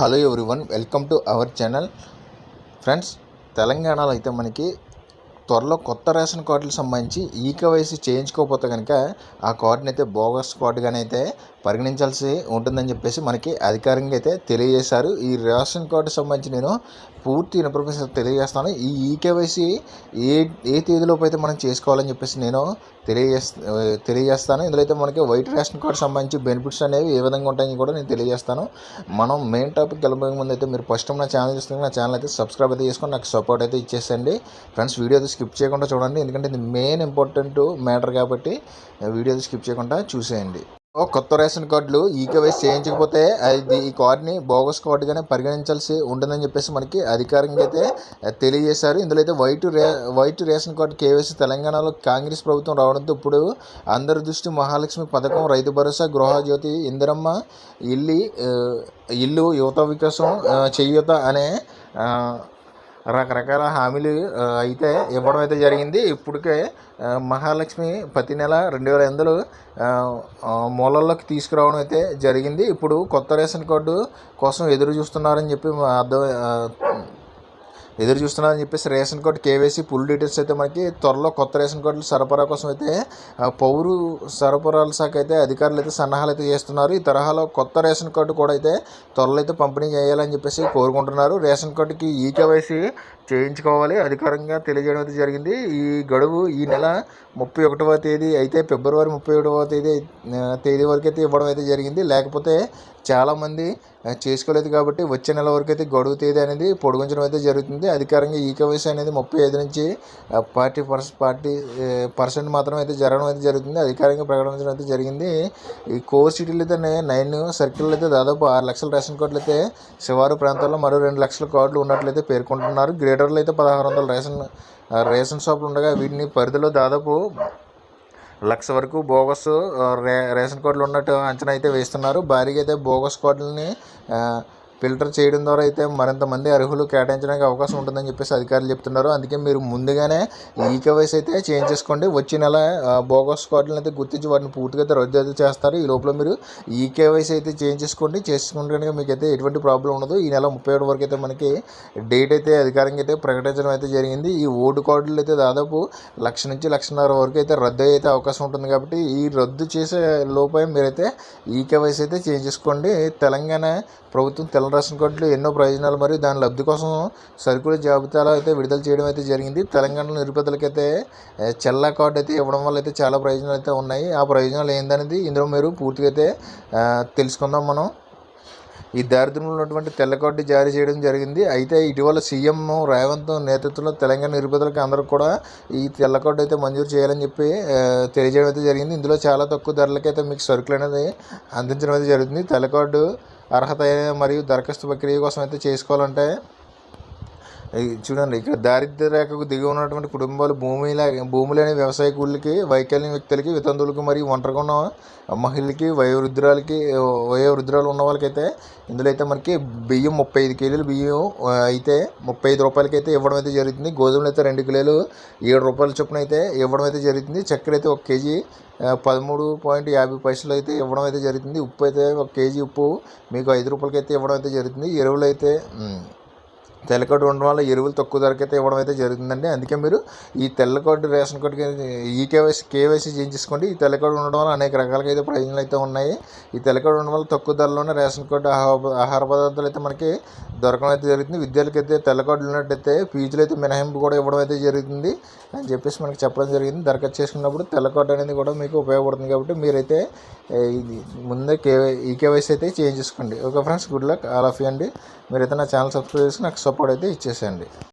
Hello everyone welcome to our channel. Friends తెలంగాణలో అయితే మనకి త్వరలో కొత్త రేషన్ కార్డులకు సంబంధించి ఈకవైసీ చేయించుకోకపోతే కనుక ఆ కార్డుని అయితే బోగస్ కార్డుగానైతే అయితే పరిగణించాల్సి ఉంటుందని చెప్పేసి మనకి అధికారికంగా అయితే తెలియజేశారు. ఈ రేషన్ కార్డు సంబంధించి నేను పూర్తి ఇన్ఫర్మేషన్ తెలియజేస్తాను. ఈ ఈకేవైసీ ఏ ఏ తేదీలోపు అయితే మనం చేసుకోవాలని చెప్పేసి నేను తెలియజేస్తా తెలియజేస్తాను. ఇందులో అయితే మనకి వైట్ రేషన్ కార్డు సంబంధించి బెనిఫిట్స్ అనేవి ఏ విధంగా ఉంటాయని కూడా నేను తెలియజేస్తాను. మనం మెయిన్ టాపిక్ వెళ్ళబోయే ముందు అయితే మీరు ఫస్ట్ నా ఛానల్ చూస్తున్న నా ఛానల్ అయితే సబ్స్క్రైబ్ అయితే చేసుకొని నాకు సపోర్ట్ అయితే ఇచ్చేసండి ఫ్రెండ్స్ వీడియో అయితే స్కిప్ చేయకుండా చూడండి. ఎందుకంటే ఇది మెయిన్ ఇంపార్టెంట్ మ్యాటర్ కాబట్టి వీడియో అయితే స్కిప్ చేయకుండా చూసేయండి. కొత్త రేషన్ కార్డులు ఈకేవైస్ చేయించకపోతే అది ఈ కార్డుని బోగస్ కార్డుగానే పరిగణించాల్సి ఉంటుందని చెప్పేసి మనకి అధికారికంగా అయితే తెలియజేశారు. ఇందులో అయితే white ray white ration card KYC తెలంగాణలో కాంగ్రెస్ ప్రభుత్వం రావడంతో ఇప్పుడు అందరి దృష్టి మహాలక్ష్మి పథకం రైతు భరోసా గృహజ్యోతి ఇందిరమ్మ ఇల్లి ఇల్లు యువత వికాసం చేయూత అనే రకరకాల హామీలు అయితే ఇవ్వడం అయితే జరిగింది. ఇప్పటికే మహాలక్ష్మి ప్రతి నెల రెండు వేల ఎనిమిదిలో మూలల్లోకి తీసుకురావడం అయితే జరిగింది. ఇప్పుడు కొత్త రేషన్ కార్డు కోసం ఎదురు చూస్తున్నారని చెప్పి మా అర్థం ఎదురు చూస్తున్నారని చెప్పేసి ration card KYC full details అయితే మనకి త్వరలో కొత్త రేషన్ కార్డులు సరఫరా కోసం అయితే పౌరు సరఫరాల శాఖ అయితే అధికారులు అయితే సన్నాహాలు అయితే చేస్తున్నారు. ఈ తరహాలో కొత్త రేషన్ కార్డు కూడా అయితే త్వరలో అయితే పంపిణీ చేయాలని చెప్పేసి కోరుకుంటున్నారు. రేషన్ కార్డుకి ఈ కేవైసీ చేయించుకోవాలి. అధికారంగా తెలియజేయడం అయితే జరిగింది. ఈ గడువు ఈ నెల ముప్పై ఒకటవ తేదీ అయితే ఫిబ్రవరి ముప్పై ఒకటవ తేదీ తేదీ వరకు అయితే ఇవ్వడం అయితే జరిగింది. లేకపోతే చాలామంది చేసుకోలేదు కాబట్టి వచ్చే నెల వరకు అయితే గడువు తేదీ అనేది పొడిగించడం అయితే జరుగుతుంది. అధికారంగా ఈ కేవైసీ అనేది ముప్పై ఐదు నుంచి పార్టీ పర్స్ పార్టీ పర్సెంట్ మాత్రం అయితే జరగడం అయితే జరుగుతుంది. అధికారికంగా ప్రకటించడం అయితే జరిగింది. ఈ కోర్ సిటీలు అయితే నైన్ సర్కిల్ అయితే దాదాపు ఆరు లక్షల రేషన్ కార్డులు అయితే శివారు ప్రాంతాల్లో మరో రెండు లక్షల కార్డులు ఉన్నట్లయితే పేర్కొంటున్నారు. గ్రేటర్లో అయితే పదహారు వందల రేషన్ రేషన్ షాపులు ఉండగా వీటిని పరిధిలో దాదాపు లక్ష వరకు బోగస్ రే రేషన్ కార్డులు ఉన్నట్టు అంచనా అయితే వేస్తున్నారు. భారీగా అయితే బోగస్ కార్డులని ఫిల్టర్ చేయడం ద్వారా అయితే మరింత మంది అర్హులు కేటాయించడానికి అవకాశం ఉంటుందని చెప్పేసి అధికారులు చెప్తున్నారు. అందుకే మీరు ముందుగానే ఈ కేవైసీ అయితే చేంజ్ చేసుకోండి. వచ్చే నెల బోగస్ కార్డులను అయితే గుర్తించి వాటిని పూర్తిగా అయితే రద్దు అయితే చేస్తారు. ఈ లోపల మీరు ఈ కేవైసీ అయితే చేంజ్ చేసుకోండి. చేసుకుంటే కనుక మీకు అయితే ఎటువంటి ప్రాబ్లం ఉండదు. ఈ నెల ముప్పై ఏడు వరకు అయితే మనకి డేట్ అయితే అధికారంగా అయితే ప్రకటించడం అయితే జరిగింది. ఈ ఓటు కార్డులు అయితే దాదాపు లక్ష నుంచి లక్షన్నర వరకు అయితే రద్దు అయితే అవకాశం ఉంటుంది కాబట్టి ఈ రద్దు చేసే లోపే మీరైతే ఈ కేవైసీ అయితే చేంజ్ చేసుకోండి. తెలంగాణ ప్రభుత్వం తెల్ల రేషన్ కార్డులు ఎన్నో ప్రయోజనాలు మరియు దాని లబ్ధి కోసం సరుకుల జాబితాలో అయితే విడుదల చేయడం అయితే జరిగింది. తెలంగాణలో నిరుపేదలకైతే ఏ, చెల్లా కార్డు అయితే ఇవ్వడం వల్ల అయితే చాలా ప్రయోజనాలు అయితే ఉన్నాయి. ఆ ప్రయోజనాలు ఏందనేది ఇందులో మీరు పూర్తిగా అయితే తెలుసుకుందాం మనం. ఈ దారిద్ర్యంలో ఉన్నటువంటి తెల్ల కార్డు జారీ చేయడం జరిగింది. అయితే ఇటీవల సీఎం రేవంత్ నేతృత్వంలో తెలంగాణ నిరుపేదలకు అందరూ కూడా ఈ తెల్ల కార్డు అయితే మంజూరు చేయాలని చెప్పి తెలియజేయడం అయితే జరిగింది. ఇందులో చాలా తక్కువ ధరలకైతే మీకు సరుకులు అనేది అందించడం అయితే జరుగుతుంది. తెల్ల కార్డు అర్హత మరియు దరఖాస్తు ప్రక్రియ కోసం అయితే చేసుకోవాలంటే చూడండి ఇక్కడ దారిద్ర్య రేఖకు దిగి ఉన్నటువంటి కుటుంబాలు భూమిలా భూమి లేని వ్యవసాయ కూలీలకి వైకల్యం వ్యక్తులకి వితంతువులకు మరియు ఒంటరిగా ఉన్న మహిళలకి వయోవృద్ధురాలకి వయోవృద్ధురాలు ఉన్న వాళ్ళకైతే ఇందులో అయితే మనకి బియ్యం ముప్పై ఐదు కేజీలు బియ్యం అయితే ముప్పై ఐదు రూపాయలకి అయితే ఇవ్వడం అయితే జరుగుతుంది. గోధుమలు అయితే రెండు కిలోలు ఏడు రూపాయల చొప్పున అయితే ఇవ్వడం అయితే జరుగుతుంది. చక్కెర అయితే ఒక కేజీ పదమూడు పాయింట్ యాభై పైసలు అయితే ఇవ్వడం అయితే జరుగుతుంది. ఉప్పు అయితే ఒక కేజీ ఉప్పు మీకు ఐదు రూపాయలకి అయితే ఇవ్వడం అయితే జరుగుతుంది. ఎరువులు అయితే తెల్లకోట ఉండడం వల్ల ఎరువులు తక్కువ ధరకైతే ఇవ్వడం అయితే జరుగుతుందండి అందుకే మీరు ఈ తెల్లకోట రేషన్ కార్డు ఈ కేవైసీ కేవైసీ చేయించుకోండి ఈ తెల్లకోట ఉండడం వల్ల అనేక రకాలుగా అయితే ప్రయోజనాలు అయితే ఉన్నాయి. ఈ తెల్లకోట ఉండడం వల్ల తక్కువ ధరలోనే రేషన్ కార్డు ఆహార ఆహార పదార్థాలు అయితే మనకి దొరకడం అయితే జరుగుతుంది విద్యార్థులకి అయితే తెల్లకోటలు ఉన్నట్టయితే ఫీజులు అయితే మినహాయింపు కూడా ఇవ్వడం అయితే జరుగుతుంది అని చెప్పేసి మనకి చెప్పడం జరిగింది. దరఖాస్తు చేసుకున్నప్పుడు తెల్లకోట అనేది కూడా మీకు ఉపయోగపడుతుంది కాబట్టి మీరైతే ఇది ముందే కేవై ఈ కేవైసీ అయితే చేంజ్ చేసుకోండి okay friends good luck. All of you అండి. మీరైతే నా ఛానల్ సబ్స్క్రైబ్ చేసి నాకు సపోర్ట్ అయితే ఇచ్చేసేయండి.